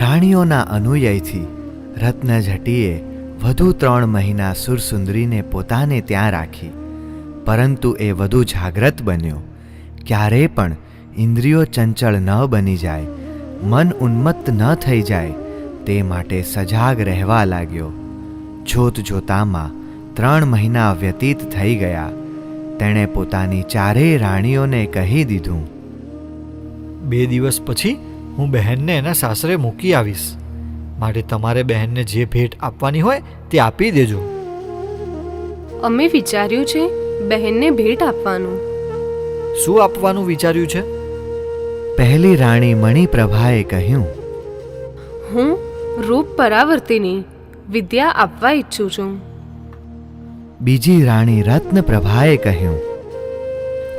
રાણીઓના અનુયયથી રત્નઝટીએ વધુ ત્રણ મહિના સુરસુંદરીને પોતાને ત્યાં રાખી. પરંતુ એ વધુ જાગ્રત બન્યો. ક્યારેય પણ ઇન્દ્રિયો ચંચળ ન બની જાય, મન ઉન્મત્ત ન થઈ જાય, તે માટે સજાગ રહેવા લાગ્યો. જોત જોતામાં ત્રણ મહિના વ્યતીત થઈ ગયા. તેણે પોતાની ચારેય રાણીઓને કહી દીધું, બે દિવસ પછી હું બહેનને એના સાસરે મૂકી આવીશ. માટે તમારે બહેનને જે ભેટ આપવાની હોય તે આપી દેજો. અમે વિચાર્યું છે બહેનને ભેટ આપવાનું. શું આપવાનું વિચાર્યું છે? પહેલી રાણી મણિપ્રભાએ કહ્યું હું રૂપ પરાવર્તિની વિદ્યા આપવા ઈચ્છું છું. બીજી રાણી રત્નપ્રભાએ કહ્યું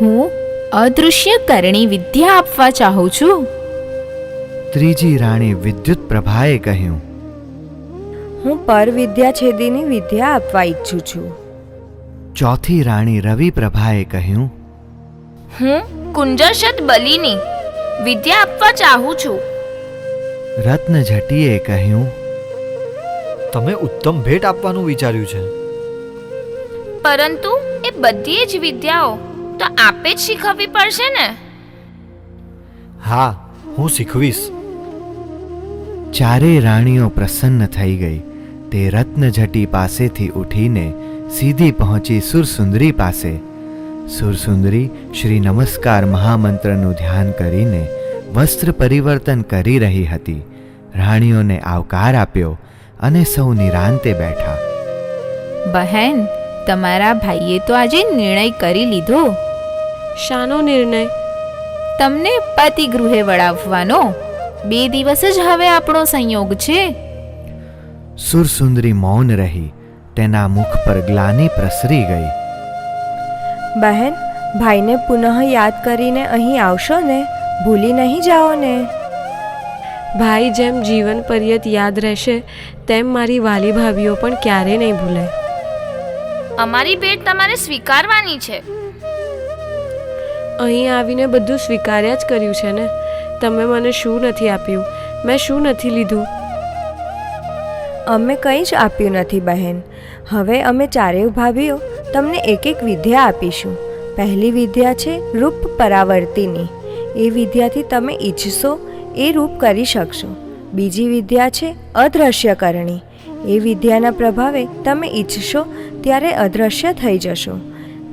હું અદૃશ્ય કરણી વિદ્યા આપવા ચાહું છું. ત્રીજી રાણી વિદ્યુત પ્રભાએ કહ્યું હું પર વિદ્યા છેદીની વિદ્યા આપવા ઈચ્છું છું. ચોથી રાણી રવિ પ્રભાએ કહ્યું હું કુંજરશત બલીની વિદ્યા આપવા ચાહું છું. રત્નજટીએ કહ્યું તમે ઉત્તમ ભેટ આપવાનું વિચાર્યું છે. પરંતુ એ બધી જ વિદ્યાઓ તો આપે જ શીખવવી પડશે ને? હા હું શીખવીશ. ચારેય રાણીઓ પ્રસન્ન થઈ ગઈ. તે રત્નઝટી પાસેથી ઉઠીને સીધી પહોંચી સુરસુંદરી પાસે. સુરસુંદરી શ્રી નમસ્કાર મહામંત્રનું ધ્યાન કરીને વસ્ત્ર પરિવર્તન કરી રહી હતી. રાણીઓને આવકાર આપ્યો અને સૌ નિરાંતે બેઠા. બહેન તમારા ભાઈએ તો આજે નિર્ણય કરી લીધો. શાનો નિર્ણય? તમને પતિ ગૃહે વળાવવાનો બે દિવસ જ હવે આપણો સંયોગ છે. સુરસુંદરી મૌન રહી તેના મુખ પર ગ્લાની પ્રસરી ગઈ. બહેન ભાઈને પુનઃ યાદ કરીને અહીં આવશો ને? ભૂલી નહીં જાઓ ને? ભાઈ જેમ જીવન પર્યત યાદ રહેશે તેમ મારી વાલી ભાભીઓ પણ ક્યારે નહીં ભૂલે. અમારી ભેટ તમારે સ્વીકારવાની છે. અહીં આવીને બધું સ્વીકાર્યા જ કર્યું છે ને? તમે મને શું નથી આપ્યું? મેં શું નથી લીધું? અમે કંઈ જ આપ્યું નથી, બહેન. હવે અમે ચારેય ભાભીઓ તમને એક એક વિદ્યા આપીશું. પહેલી વિદ્યા છે રૂપ પરાવર્તિની. એ વિદ્યાથી તમે ઈચ્છશો, એ રૂપ કરી શકશો. બીજી વિદ્યા છે અદૃશ્યકરણી એ વિદ્યાના પ્રભાવે તમે ઈચ્છશો ત્યારે અદૃશ્ય થઈ જશો.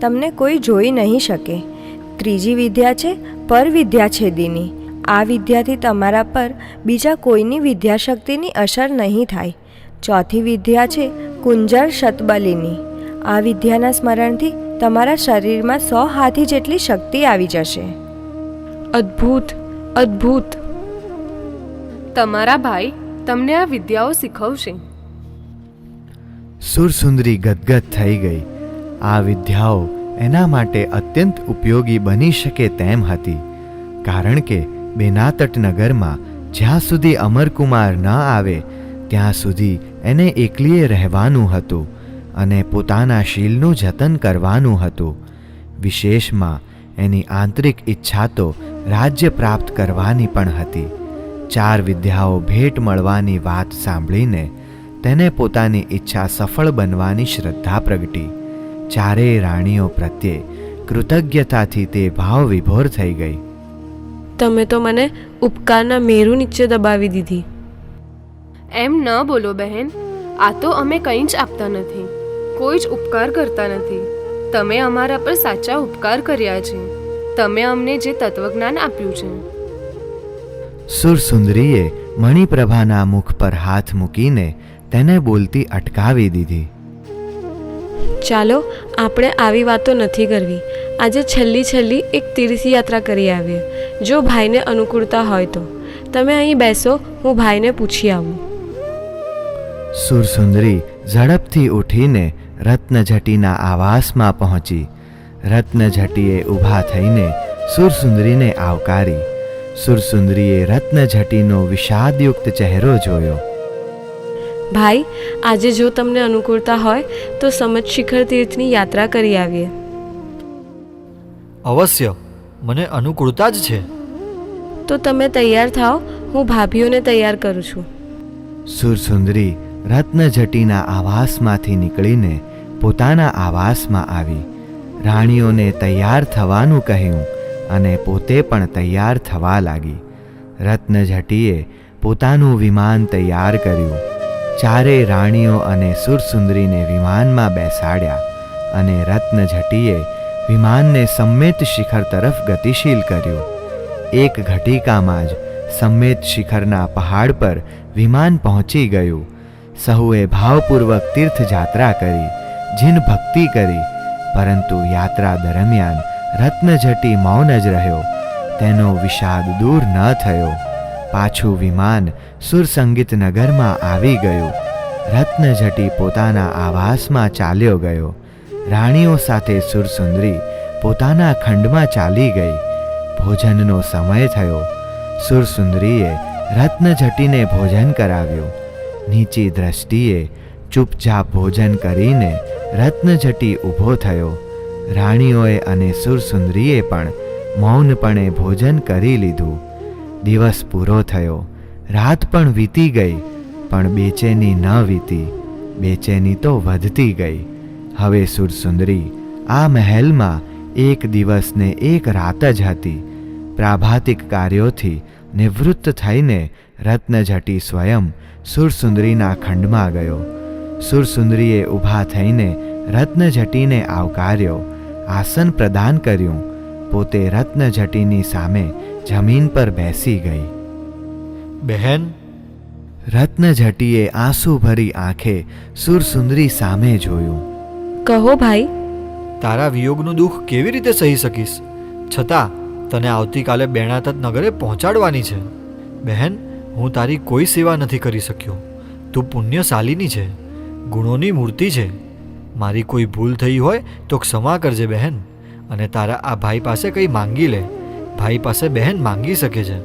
તમને કોઈ જોઈ નહીં શકે. ત્રીજી વિદ્યા છે પરવિદ્યા છેદીની આ વિદ્યાથી તમારા પર બીજા કોઈની વિદ્યાશક્તિની અસર નહીં થાય. ચોથી વિદ્યા છે કુંજળ શતબલીની. આ વિદ્યાના સ્મરણથી તમારા શરીરમાં સો હાથી જેટલી શક્તિ આવી જશે. અદ્ભુત અદ્ભુત. તમારા ભાઈ તમને આ વિદ્યાઓ શીખવશે. સુરસુંદરી ગદગદ થઈ ગઈ. આ વિદ્યાઓ એના માટે અત્યંત ઉપયોગી બની શકે તેમ હતી. કારણ કે બેનાતટ નગરમાં જ્યાં સુધી અમરકુમાર ન આવે, ત્યાં સુધી એને એકલીએ રહેવાનું હતું અને પોતાના શીલનું જતન કરવાનું હતું. વિશેષમાં એની આંતરિક ઈચ્છા તો રાજ્ય પ્રાપ્ત કરવાની પણ હતી. ચાર વિદ્યાઓ ભેટ મળવાની વાત સાંભળીને તેને પોતાની ઈચ્છા સફળ બનવાની શ્રદ્ધા પ્રગટી. ચારેય રાણીઓ પ્રત્યે કૃતજ્ઞતાથી તે ભાવ વિભોર થઈ ગઈ. તમે તો મને ઉપકારના મેરુ નીચે દબાવી દીધી. એમ ન બોલો બહેન આ તો અમે કંઈ જ આપતા નથી કોઈ જ ઉપકાર કરતા નથી. તમે અમારા પર સાચા ઉપકાર કર્યા છે. તમે અમને જે તત્વજ્ઞાન આપ્યું છે. સુરસુંદરીએ મણિપ્રભાના મુખ પર હાથ મૂકીને તેને બોલતી અટકાવી દીધી. ચાલો આપણે આવી વાતો નથી કરવી. આજે છેલ્લી છેલ્લી એક તીર્થયાત્રા કરી આવીએ જો ભાઈને અનુકૂળતા હોય તો. તમે અહીં બેસો, હું ભાઈને પૂછી આવું. સુરસુંદરી ઝડપથી ઉઠીને રત્નઝટીના આવાસમાં પહોંચી. રત્નઝટીએ ઊભા થઈને સુરસુંદરીને આવકારી. સુરસુંદરીએ રત્નઝટીનો વિષાદયુક્ત ચહેરો જોયો. ભાઈ આજે જો તમને અનુકૂળતા હોય તો સમજ શિખર તીર્થની યાત્રા કરી આવીએ. અવશ્ય. મને અનુકૂળતા જ છે. તો તમે તૈયાર થાઓ હું ભાભીઓને તૈયાર કરું છું. સુરસુંદરી રત્નજટીના આવાસમાંથી નીકળીને પોતાના આવાસમાં આવી. રાણીઓને તૈયાર થવાનું કહ્યું અને પોતે પણ તૈયાર થવા લાગી. રત્નજટીએ પોતાનું વિમાન તૈયાર કર્યું. ચારેય રાણીઓ અને સુરસુંદરીને વિમાનમાં બેસાડ્યા અને રત્નઝટીએ વિમાનને સંમેત શિખર તરફ ગતિશીલ કર્યું. એક ઘટિકામાં જ સંમેત શિખરના પહાડ પર વિમાન પહોંચી ગયું. સહુએ ભાવપૂર્વક તીર્થયાત્રા કરી, જીન ભક્તિ કરી, પરંતુ યાત્રા દરમિયાન રત્નઝટી મૌન જ રહ્યો. તેનો વિષાદ દૂર ન થયો. પાછું વિમાન સુરસંગીત નગરમાં આવી ગયું. રત્નજટી પોતાના આવાસમાં ચાલ્યો ગયો. રાણીઓ સાથે સુરસુંદરી પોતાના ખંડમાં ચાલી ગઈ. ભોજનનો સમય થયો. સુરસુંદરીએ રત્નજટીને ભોજન કરાવ્યું. નીચી દ્રષ્ટિએ ચૂપચાપ ભોજન કરીને રત્નજટી ઊભો થયો. રાણીઓએ અને સુરસુંદરીએ પણ મૌનપણે ભોજન કરી લીધું. દિવસ પૂરો થયો. રાત પણ વીતી ગઈ, પણ બેચેની ન વીતી. બેચેની તો વધતી ગઈ. હવે સુરસુંદરી, આ મહેલમાં એક દિવસને એક રાત જ હતી. પ્રાભાતિક કાર્યોથી નિવૃત્ત થઈને રત્નજટી સ્વયં સુરસુંદરીના ખંડમાં ગયો. સુરસુંદરીએ ઊભા થઈને રત્નજટીને આવકાર્યો. આસન પ્રદાન કર્યું. પોતે રત્નજટીની સામે જમીન પર બેસી ગઈ. બહેન? રત્નજટીએ આંસુભરી આંખે સુરસુંદરી સામે જોયું. કહો ભાઈ. તારા વિયોગનું દુઃખ કેવી રીતે સહી શકીશ? છતાં તને આવતીકાલે બેણાતત નગરે પહોંચાડવાની છે. બહેન હું તારી કોઈ સેવા નથી કરી શક્યો. તું પુણ્યશાલીની છે. ગુણોની મૂર્તિ છે. મારી કોઈ ભૂલ થઈ હોય તો ક્ષમા કરજે બહેન. અને તારા આ ભાઈ પાસે કંઈ માંગી લે. ભાઈ પાસે બહેન માંગી શકે છે.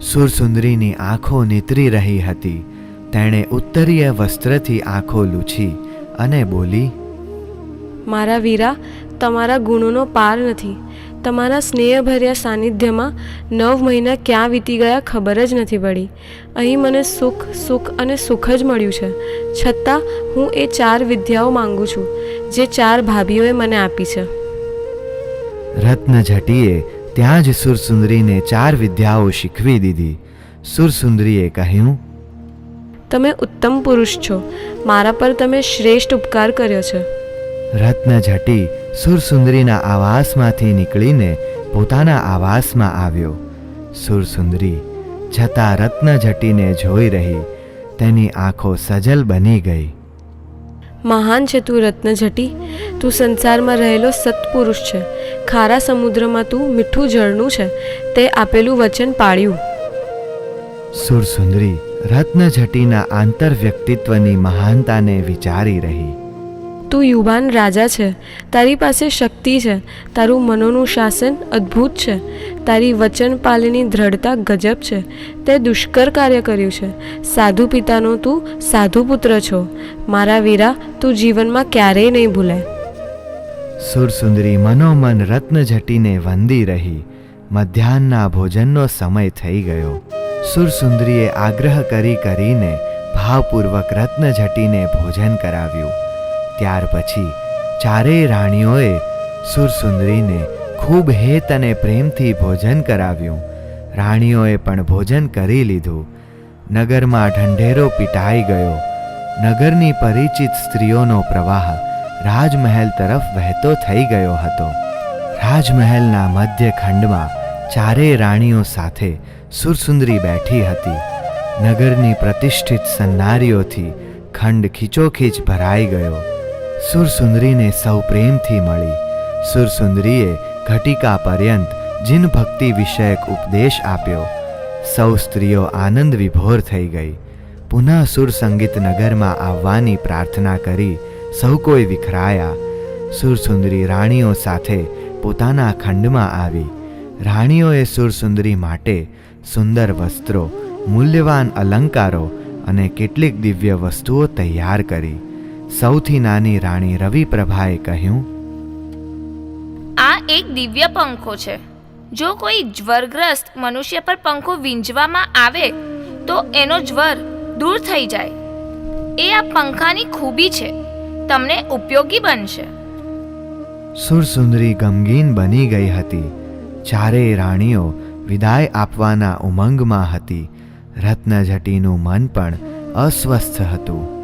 સુરસુંદરીની આંખો નીતરી રહી હતી. તેણે ઉત્તરીય વસ્ત્રથી આંખો લૂછી અને બોલી મારા વીરા તમારા ગુણોનો પાર નથી. તમારા સ્નેહભર્યા સાનિધ્યમાં નવ મહિના ક્યાં વીતી ગયા ખબર જ નથી પડી. અહીં મને સુખ સુખ અને સુખ જ મળ્યું છે. છતાં હું એ ચાર વિદ્યાઓ માંગુ છું જે ચાર ભાભીઓએ મને આપી છે. રત્ન જટીએ ત્યાં જ સુરસુંદરીને ચાર વિદ્યાઓ શીખવી દીધી. સુરસુંદરીએ કહ્યું તમે ઉત્તમ પુરુષ છો. મારા પર તમે શ્રેષ્ઠ ઉપકાર કર્યો છે. રત્નજટી સુરસુંદરીના આવાસમાંથી નીકળીને પોતાના આવાસમાં આવ્યો. સુરસુંદરી છતાં રત્નજટીને જોઈ રહી. તેની આંખો સજલ બની ગઈ. મહાન છે તું રત્નજટી તું સંસારમાં રહેલો સત્પુરુષ છે. ખારા સમુદ્રમાં તું મીઠું ઝરણું છે. તે આપેલું વચન પાળ્યું. સુરસુંદરી રત્નજટીના આંતરવ્યક્તિત્વની મહાનતાને વિચારી રહી. તું યુવાન રાજા છે. તારી પાસે શક્તિ છે. તારું મનોનું શાસન અદ્ભુત છે. તારી વચન પાલની દ્રઢતા ગજબ છે. તે દુષ્કર કાર્ય કર્યું છે. સાધુ પિતાનો તું સાધુ પુત્ર છો. મારા વીરા, તું જીવનમાં ક્યારેય નહીં ભૂલે. સુરસુંદરી મનોમન રત્ન જટીને વંદી રહી. મધ્યાહનના ભોજનનો સમય થઈ ગયો. સુરસુંદરીએ આગ્રહ કરી કરીને, ભાવપૂર્વક રત્ન જટીને ભોજન કરાવ્યું. ત્યાર પછી ચારેય રાણીઓએ સુરસુંદરીને ખૂબ હેત અને પ્રેમથી ભોજન કરાવ્યું. રાણીઓએ પણ ભોજન કરી લીધું. નગરમાં ઢંઢેરો પીટાઈ ગયો. નગરની પરિચિત સ્ત્રીઓનો પ્રવાહ રાજમહેલ તરફ વહેતો થઈ ગયો હતો. રાજમહેલના મધ્ય ખંડમાં ચારેય રાણીઓ સાથે સુરસુંદરી બેઠી હતી. નગરની પ્રતિષ્ઠિત સન્નારીઓથી ખંડ ખીચોખીચ ભરાઈ ગયો. સુરસુંદરીને સૌ પ્રેમથી મળી. સુરસુંદરીએ ઘટિકા પર્યંત જીન ભક્તિ વિષયક ઉપદેશ આપ્યો. સૌ સ્ત્રીઓ આનંદ વિભોર થઈ ગઈ. પુનઃ સુરસંગીત નગરમાં આવવાની પ્રાર્થના કરી સૌ કોઈ વિખરાયા. સુરસુંદરી રાણીઓ સાથે પોતાના ખંડમાં આવી. રાણીઓએ સુરસુંદરી માટે સુંદર વસ્ત્રો, મૂલ્યવાન અલંકારો અને કેટલીક દિવ્ય વસ્તુઓ તૈયાર કરી. સૌથી નાની રાણી રવિપ્રભાએ કહ્યું આ એક દિવ્ય પંખો છે. જો કોઈ જ્વરગ્રસ્ત મનુષ્ય પર પંખો વીંજવામાં આવે તો એનો જ્વર દૂર થઈ જાય. એ આ પંખાની ખૂબી છે. તમને ઉપયોગી બનશે. સુરસુંદરી ગમગીન બની ગઈ હતી. ચારેય રાણીઓ વિદાય આપવાના ઉમંગમાં હતી. રત્નજટીનું મન પણ અસ્વસ્થ હતું.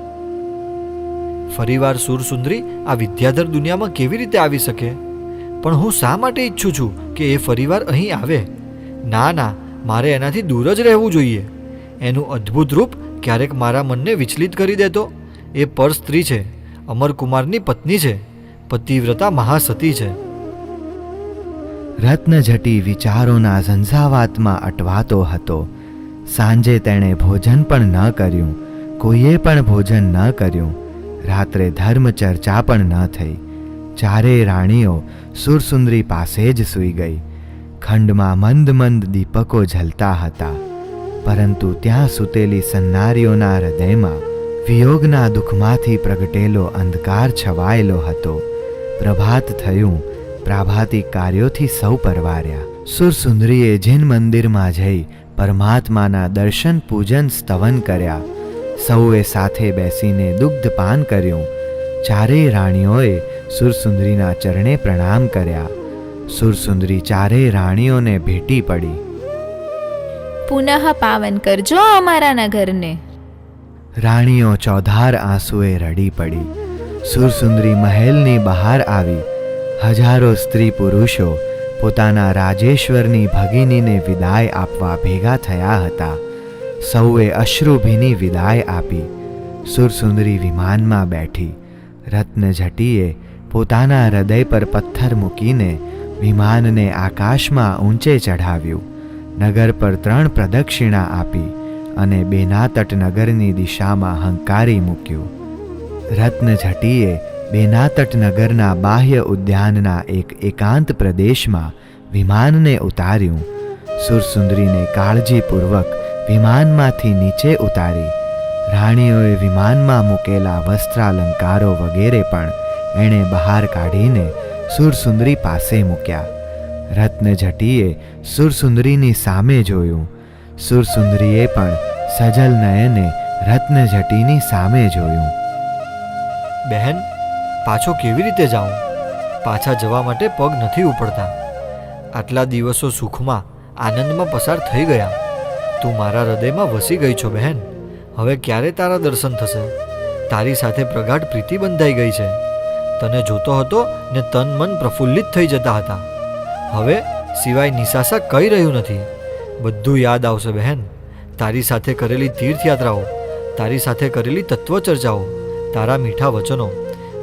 ફરીવાર સુરસુંદરી આ વિદ્યાધર દુનિયામાં કેવી રીતે આવી શકે? પણ હું શા માટે ઈચ્છું છું કે એ ફરીવાર અહીં આવે? ના ના, મારે એનાથી દૂર જ રહેવું જોઈએ. એનું અદ્ભુત રૂપ ક્યારેક મારા મનને વિચલિત કરી દેતો. એ પર સ્ત્રી છે, અમરકુમારની પત્ની છે, પતિવ્રતા મહાસતી છે. રત્નજટી વિચારોના ઝંઝાવાતમાં અટવાતો હતો. સાંજે તેણે ભોજન પણ ન કર્યું, કોઈએ પણ ભોજન ન કર્યું. રાત્રે ધર્મ ચર્ચા પણ ન થઈ. ચારેય રાણીઓ સુરસુંદરી પાસે જ સૂઈ ગઈ. ખંડમાં મંદ મંદ દીપકો ઝલતા હતા. પરંતુ ત્યાં સૂતેલી સન્નારીઓના હૃદયમાં વિયોગના દુઃખમાંથી પ્રગટેલો અંધકાર છવાયેલો હતો. પ્રભાત થયું પ્રાભાતિક કાર્યોથી સૌ પરવાર્યા. સુરસુંદરીએ જૈન મંદિરમાં જઈ પરમાત્માના દર્શન પૂજન સ્તવન કર્યા. સૌએ સાથે બેસીને દુગ્ધપાન કર્યું. ચારેય રાણીઓએ સુરસુંદરીના ચરણે પ્રણામ કર્યા. સુરસુંદરી ચારેય રાણીઓને ભેટી પડી. પુનઃ પાવન કરજો અમારા નગરને. રાણીઓ ચોધાર આંસુએ રડી પડી. સુરસુંદરી મહેલની બહાર આવી. હજારો સ્ત્રી પુરુષો પોતાના રાજેશ્વરની ભગિનીને વિદાય આપવા ભેગા થયા હતા. સૌએ અશ્રુભીની વિદાય આપી. સુરસુંદરી વિમાનમાં બેઠી. રત્નઝટીએ પોતાના હૃદય પર પથ્થર મૂકીને વિમાનને આકાશમાં ઊંચે ચઢાવ્યું. નગર પર ત્રણ પ્રદક્ષિણા આપી અને બેનાતટ નગરની દિશામાં હંકારી મૂક્યું. રત્નઝટીએ બેનાતટ નગરના બાહ્ય ઉદ્યાનના એક એકાંત પ્રદેશમાં વિમાનને ઉતાર્યું. સુરસુંદરીને કાળજીપૂર્વક વિમાનમાંથી નીચે ઉતારી. રાણીઓએ વિમાનમાં મૂકેલા વસ્ત્રાલંકારો વગેરે પણ એણે બહાર કાઢીને સુરસુંદરી પાસે મૂક્યા. રત્નજટીએ સુરસુંદરીની સામે જોયું. સુરસુંદરીએ પણ સજલ નયને રત્નજટીની સામે જોયું. બહેન, પાછો કેવી રીતે જાઉં? પાછા જવા માટે પગ નથી ઉપડતા. આટલા દિવસો સુખમાં, આનંદમાં પસાર થઈ ગયા. તું મારા હૃદયમાં વસી ગઈ છો, બહેન. હવે ક્યારે તારા દર્શન થશે? તારી સાથે પ્રગાઢ પ્રીતિ બંધાઈ ગઈ છે. તને જોતો હતો ને તન મન પ્રફુલ્લિત થઈ જતા હતા. હવે સિવાય નિશાસા કહી રહ્યું નથી. બધું યાદ આવશે, બહેન. તારી સાથે કરેલી તીર્થયાત્રાઓ, તારી સાથે કરેલી તત્વચર્ચાઓ, તારા મીઠા વચનો,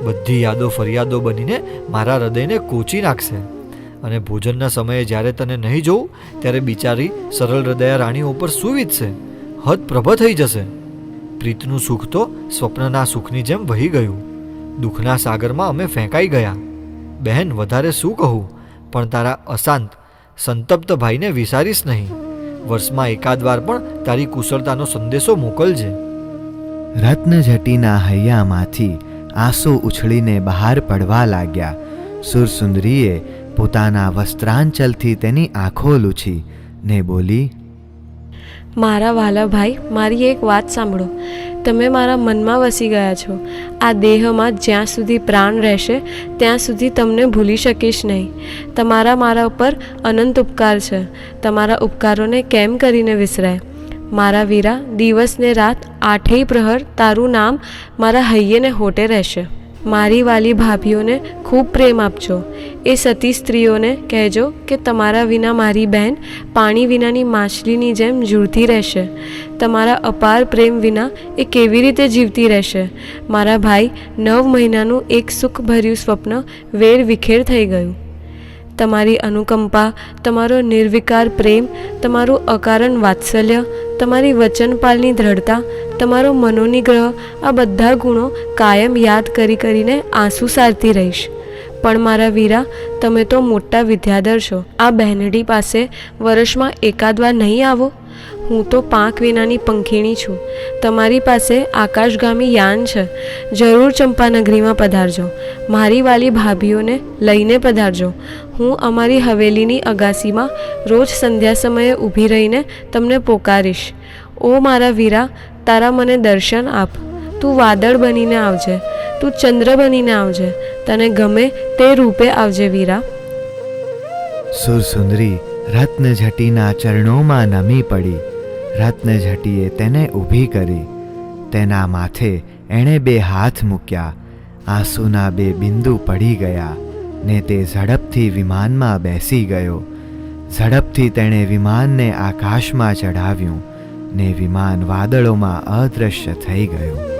બધી યાદો ફરિયાદો બનીને મારા હૃદયને કોચી નાખશે. અને ભોજનના સમયે જ્યારે તને નહીં જોઉં, ત્યારે બિચારી સરળ હૃદયા રાણીઓ ઉપર સુવિધશે. હદ પ્રભ થઈ જશે. પ્રીતનું સુખ તો સ્વપ્નના સુખની જેમ વહી ગયું. દુઃખના સાગરમાં અમે ફેંકાઈ ગયા. બહેન, વધારે શું કહું? પણ તારા અશાંત, સંતપ્ત ભાઈને વિસારીશ નહીં. વર્ષમાં એકાદ વાર પણ તારી કુશળતાનો સંદેશો મોકલજે. રત્નજટીના હૈયામાંથી આંસુ ઉછળીને બહાર પડવા લાગ્યા. સુરસુંદરીએ પોતાના વસ્ત્રાંચલથી તેની આંખો લૂછી ને બોલી, મારા વાલા મારી એક વાત સાંભળો. તમે મારા મનમાં વસી ગયા છો. આ દેહમાં જ્યાં સુધી પ્રાણ રહેશે, ત્યાં સુધી તમને ભૂલી શકીશ નહીં. તમારા મારા ઉપર અનંત ઉપકાર છે. તમારા ઉપકારોને કેમ કરીને વિસરાય? મારા વીરા દિવસ ને રાત આઠેય પ્રહર તારું નામ મારા હૈયેને હોટે રહેશે. મારી વાલી ભાભીઓને ખૂબ પ્રેમ આપજો. એ સતી સ્ત્રીઓને કહેજો કે તમારા વિના મારી બહેન પાણી વિનાની માછલીની જેમ ઝૂરતી રહેશે. તમારા અપાર પ્રેમ વિના એ કેવી રીતે જીવતી રહેશે? મારા ભાઈ નવ મહિનાનું એક સુખભર્યું સ્વપ્ન વેર વિખેર થઈ ગયું. તમારી અનુકંપા, તમારો નિર્વિકાર પ્રેમ, તમારું અકારણ વાત્સલ્ય, તમારી વચનપાલની દ્રઢતા, તમારો મનોનિગ્રહ, આ બધા ગુણો કાયમ યાદ કરી કરીને આંસુ સારતી રહીશ. પણ મારા વીરા, તમે તો મોટા વિદ્યાધર છો. આ બહેનડી પાસે વર્ષમાં એકાદ વાર નહીં આવો. હું તો પાંખ વિનાની પંખીણી છું. તમારી પાસે આકાશગામી યાન છે. જરૂર ચંપાનગરીમાં પધારજો. મારી વાલી ભાભીઓને લઈને પધારજો. હું અમારી હવેલીની અગાસીમાં રોજ સંધ્યા સમયે ઊભી રહીને તમને પોકારીશ. ઓ મારા વીરા, તારા મને દર્શન આપ. તું વાદળ બનીને આવજે. તું ચંદ્ર બનીને આવજે. તને ગમે તે રૂપે આવજે વીરા. સુરસુંદરી રત્નઝટીના ચરણોમાં નમી પડી. રત્નઝટીએ તેને ઊભી કરી. તેના માથે એણે બે હાથ મૂક્યા. આંસુના બે બિંદુ પડી ગયા ને તે ઝડપથી વિમાનમાં બેસી ગયો. ઝડપથી તેણે વિમાનને આકાશમાં ચઢાવ્યું ને વિમાન વાદળોમાં અદૃશ્ય થઈ ગયું.